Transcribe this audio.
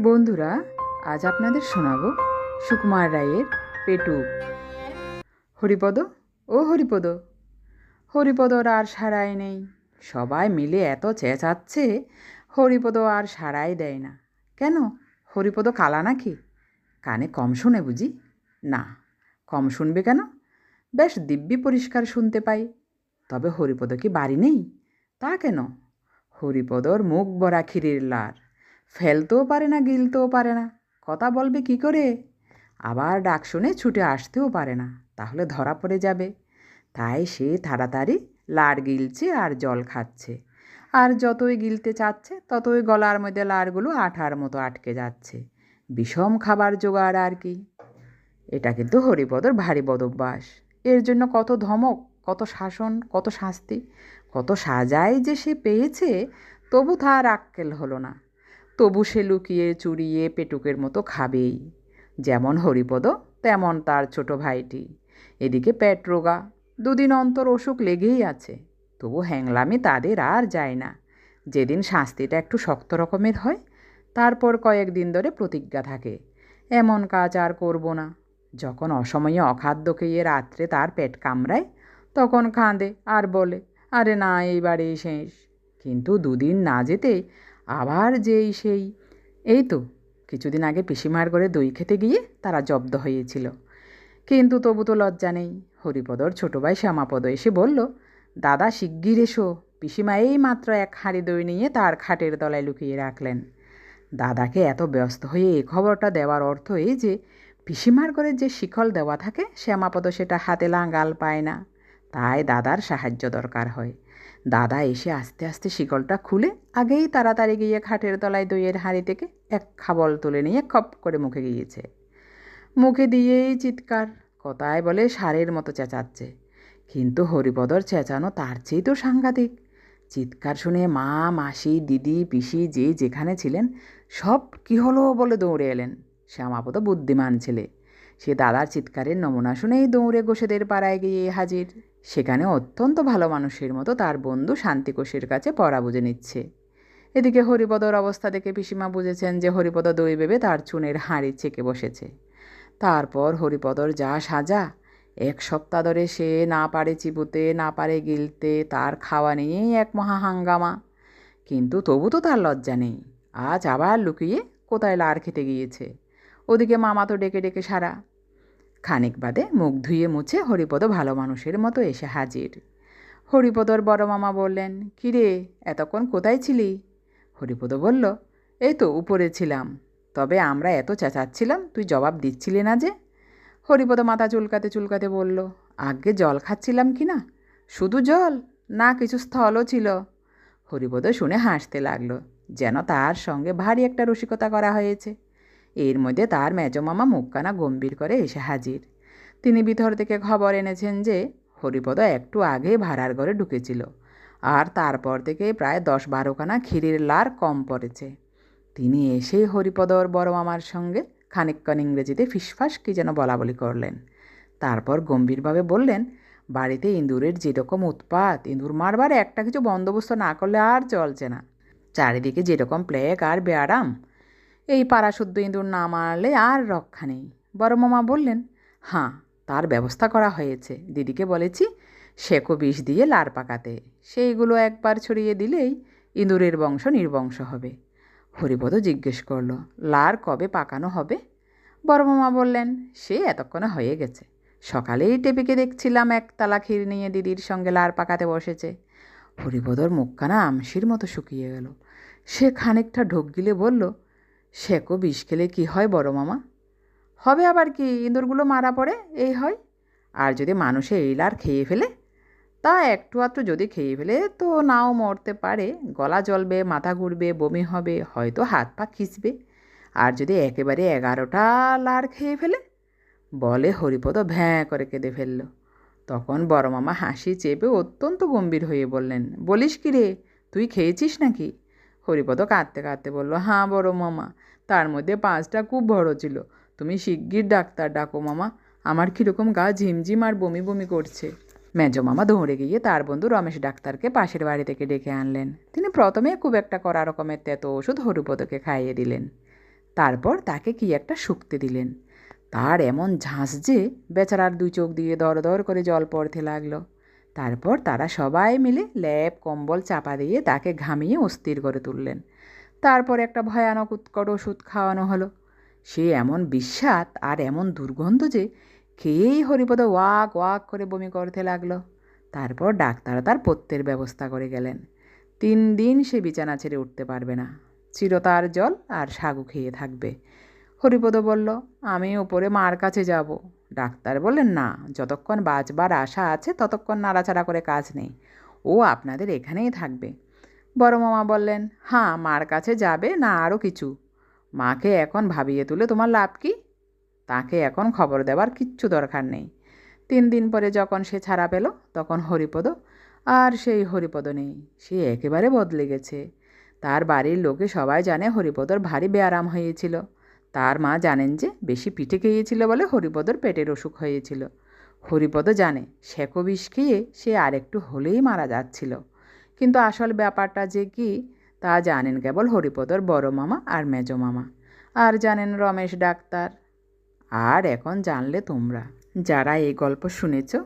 বন্ধুরা, আজ আপনাদের শোনাবো সুকুমার রায়ের পেটু। হরিপদ? ও হরিপদ হরিপদর আর সারাই নেই। সবাই মিলে এত চেঁচাচ্ছে, হরিপদ আর সারাই দেয় না। কেন? হরিপদ কালা নাকি? কানে কম শুনে বুঝি। না, কম শুনবে কেন? বেশ দিব্যি পরিষ্কার শুনতে পাই। তবে হরিপদ কি বাড়ি নেই? তা কেন? হরিপদর মুখ বরা ক্ষীরের লার। ফেলতেও পারে না, গিলতেও পারে না। কথা বলবে কি করে? আবার ডাক শুনে ছুটে আসতেও পারে না, তাহলে ধরা পড়ে যাবে। তাই সে তাড়াতাড়ি লাড় গিলছে আর জল খাচ্ছে। আর যতই গিলতে চাচ্ছে, ততই গলার মধ্যে লাড়গুলো আঠার মতো আটকে যাচ্ছে। বিষম খাবার জোগাড় আর কি। এটা কিন্তু হরিপদর ভারী বদভ্যাস। এর জন্য কত ধমক, কত শাসন, কত শাস্তি, কত সাজাই যে সে পেয়েছে, তবু তার আক্কেল হলো না। তবু সে লুকিয়ে চুরিয়ে পেটুকের মতো খাবেই। যেমন হরিপদ, তেমন তার ছোট ভাইটি। এদিকে পেট রোগা, দুদিন অন্তর অসুখ লেগেই আছে। তবু হ্যাংলামে তাদের আর যায় না। যেদিন শাস্তিটা একটু শক্ত রকমের হয়, তারপর কয়েকদিন ধরে প্রতিজ্ঞা থাকে। এমন কাজ আর করব না। যখন অসময়ে অখাদ্য খেয়ে রাত্রে তার পেট কামড়ায়, তখন কাঁদে আর বলে, আরে না এইবারে শেষ। কিন্তু দুদিন না যেতে আবার যেই সেই। এই তো, কিছুদিন আগে পিসিমার করে দই খেতে গিয়ে তারা জব্দ হয়েছিল। কিন্তু তবু তো লজ্জা নেই। হরিপদর ছোটো ভাই শ্যামাপদ এসে বলল, দাদা, শিগগির এসো। পিসিমা এই মাত্র এক হাঁড়ি দই নিয়ে তার খাটের তলায় লুকিয়ে রাখলেন। দাদাকে এত ব্যস্ত হয়ে এ খবরটা দেওয়ার অর্থ এই যে, পিসিমার করে যে শিখল দেওয়া থাকে, শ্যামাপদ সেটা হাতে লাঙ্গাল পায় না। তাই দাদার সাহায্য দরকার হয়। দাদা এসে আস্তে আস্তে শিকলটা খুলে আগেই তাড়াতাড়ি গিয়ে খাটের তলায় দইয়ের হাঁড়ি থেকে এক খাবল তুলে নিয়ে খপ করে মুখে গিয়েছে। মুখে দিয়েই চিৎকার, কথায় বলে সারের মতো চেঁচাচ্ছে। কিন্তু হরিপদর চেঁচানো তার চেয়েই তো সাংঘাতিক। চিৎকার শুনে মা, মাসি, দিদি, পিসি, যে যেখানে ছিলেন, সব কি হলো বলে দৌড়ে এলেন। শ্যামাপদ বুদ্ধিমান ছেলে। সে দাদার চিৎকারের নমুনা শুনেই দৌড়ে গোসেদের পাড়ায় গিয়ে হাজির। সেখানে অত্যন্ত ভালো মানুষের মতো তার বন্ধু শান্তিকোষের কাছে পড়া বুঝে নিচ্ছে। এদিকে হরিপদর অবস্থা দেখে পিসিমা বুঝেছেন যে হরিপদ দই বেবে তার চুনের হাঁড়ি চেকে বসেছে। তারপর হরিপদর যা সাজা, এক সপ্তাহ ধরে সে না পারে চিবুতে, না পারে গিলতে, তার খাওয়া নিয়েই এক মহা হাঙ্গামা। কিন্তু তবু তো তার লজ্জা নেই। আজ আবার লুকিয়ে কোথায় লার খেতে গিয়েছে? ওদিকে মামা তো ডেকে ডেকে সারা। খানিক বাদে মুখ ধুয়ে মুছে হরিপদ ভালো মানুষের মতো এসে হাজির। হরিপদর বড় মামা বললেন, কিরে, এতক্ষণ কোথায় ছিলি? হরিপদ বলল, এই তো উপরে ছিলাম। তবে আমরা এত চেঁচাচ্ছিলাম, তুই জবাব দিচ্ছিলি না যে? হরিপদ মাথা চুলকাতে চুলকাতে বলল, আগে জল খাচ্ছিলাম কি না? শুধু জল, না কিছু স্থলও ছিল। হরিপদ শুনে হাসতে লাগল, যেন তার সঙ্গে ভারী একটা রসিকতা করা হয়েছে। এর মধ্যে তার মেজমামা মুখখানা গম্ভীর করে এসে হাজির। তিনি ভিতর থেকে খবর এনেছেন যে, হরিপদ একটু আগে ভাড়ার ঘরে ঢুকেছিল আর তারপর থেকে প্রায় দশ বারোখানা ক্ষীরের লার কম পড়েছে। তিনি এসেই হরিপদর বড় মামার সঙ্গে খানিকক্ষণ ইংরেজিতে ফিসফাস কি যেন বলা বলি করলেন। তারপর গম্ভীরভাবে বললেন, বাড়িতে ইঁদুরের যেরকম উৎপাত, ইঁদুর মারবার একটা কিছু বন্দোবস্ত না করলে আর চলছে না। চারিদিকে যেরকম প্লেগ আর বেয়ারাম এই পাড়া শুদ্ধ ইঁদুর না মারলে আর রক্ষা নেই। বড় মামা বললেন, হাঁ, তার ব্যবস্থা করা হয়েছে। দিদিকে বলেছি শেকো বিষ দিয়ে লার পাকাতে। সেইগুলো একবার ছড়িয়ে দিলেই ইঁদুরের বংশ নির্বংশ হবে। হরিপদ জিজ্ঞেস করল, লার কবে পাকানো হবে? বড় মামা বললেন, সে এতক্ষণে হয়ে গেছে। সকালেই টেপিকে দেখছিলাম একতলা ক্ষীর নিয়ে দিদির সঙ্গে লার পাকাতে বসেছে। হরিপদর মুখখানা আমশির মতো শুকিয়ে গেল। সে খানিকটা ঢোক গিলে বলল শেকো বিষ খেলে কী হয় বড় মামা? হবে আবার কি ইঁদুরগুলো মারা পড়ে? এই হয়। আর যদি মানুষে এই লার খেয়ে ফেলে? তা একটু আধটু যদি খেয়ে ফেলে তো নাও মরতে পারে। গলা জ্বলবে, মাথা ঘুরবে, বমি হবে, হয়তো হাত পা খিঁচবে। আর যদি একেবারে এগারোটা লার খেয়ে ফেলে? বলে হরিপদ ভ্যাঁ করে কেঁদে ফেলল। তখন বড় মামা হাসি চেপে অত্যন্ত গম্ভীর হয়ে বললেন, বলিস কি রে? তুই খেয়েছিস নাকি? হরিপদ কাঁদতে কাঁদতে বলল হাঁ বড় মামা, তার মধ্যে পাঁচটা খুব বড় ছিল। তুমি শিগগির ডাক্তার ডাকো মামা। আমার কীরকম গা ঝিমঝিম আর বমি বমি করছে। মেজো মামা দৌড়ে গিয়ে তার বন্ধু রমেশ ডাক্তারকে পাশের বাড়ি থেকে ডেকে আনলেন। তিনি প্রথমে খুব একটা কড়া রকমের তেতো ওষুধ হরিপদকে খাইয়ে দিলেন। তারপর তাকে কি একটা শুকতে দিলেন। তার এমন ঝাঁস যে বেচারার দুই চোখ দিয়ে দর দর করে জল পড়তে লাগল। তারপর তারা সবাই মিলে ল্যাব কম্বল চাপা দিয়ে তাকে ঘামিয়ে অস্থির করে তুললেন। তারপর একটা ভয়ানক উৎকট ওষুধ খাওয়ানো হলো। সে এমন বিস্বাদ আর এমন দুর্গন্ধ যে খেয়েই হরিপদ ওয়াক ওয়াক করে বমি করতে লাগল। তারপর ডাক্তার তার পত্যের ব্যবস্থা করে গেলেন। তিন দিন সে বিছানা ছেড়ে উঠতে পারবে না। চিরতার জল আর সাগু খেয়ে থাকবে। হরিপদ বলল, আমি উপরে মার কাছে যাব। ডাক্তার বললেন, না, যতক্ষণ বাঁচবার আশা আছে, ততক্ষণ নাড়াচাড়া করে কাজ নেই। ও আপনাদের এখানেই থাকবে। বড় মামা বললেন হ্যাঁ মার কাছে যাবে, না আরও কিছু। মাকে এখন ভাবিয়ে তুলে তোমার লাভ কি? তাকে এখন খবর দেওয়ার কিচ্ছু দরকার নেই। তিন দিন পরে যখন সে ছাড়া পেল, তখন হরিপদ, আর সেই হরিপদ নেই। সে একেবারে বদলে গেছে। তার বাড়ির লোকে সবাই জানে হরিপদর ভারী বেয়ারাম হয়েছিল। তার মা জানেন যে বেশি পিঠে খেয়েছিল বলে হরিপদর পেটের অসুখ হয়েছিল। হরিপদ জানে শেকো বিষ খেয়ে সে আরেকটু হলেই মারা যাচ্ছিল। কিন্তু আসল ব্যাপারটা যে কি, তা জানেন কেবল হরিপদর বড় মামা আর মেজ মামা। আর জানেন রমেশ ডাক্তার? আর এখন জানলে তোমরা। যারা এই গল্প শুনেছ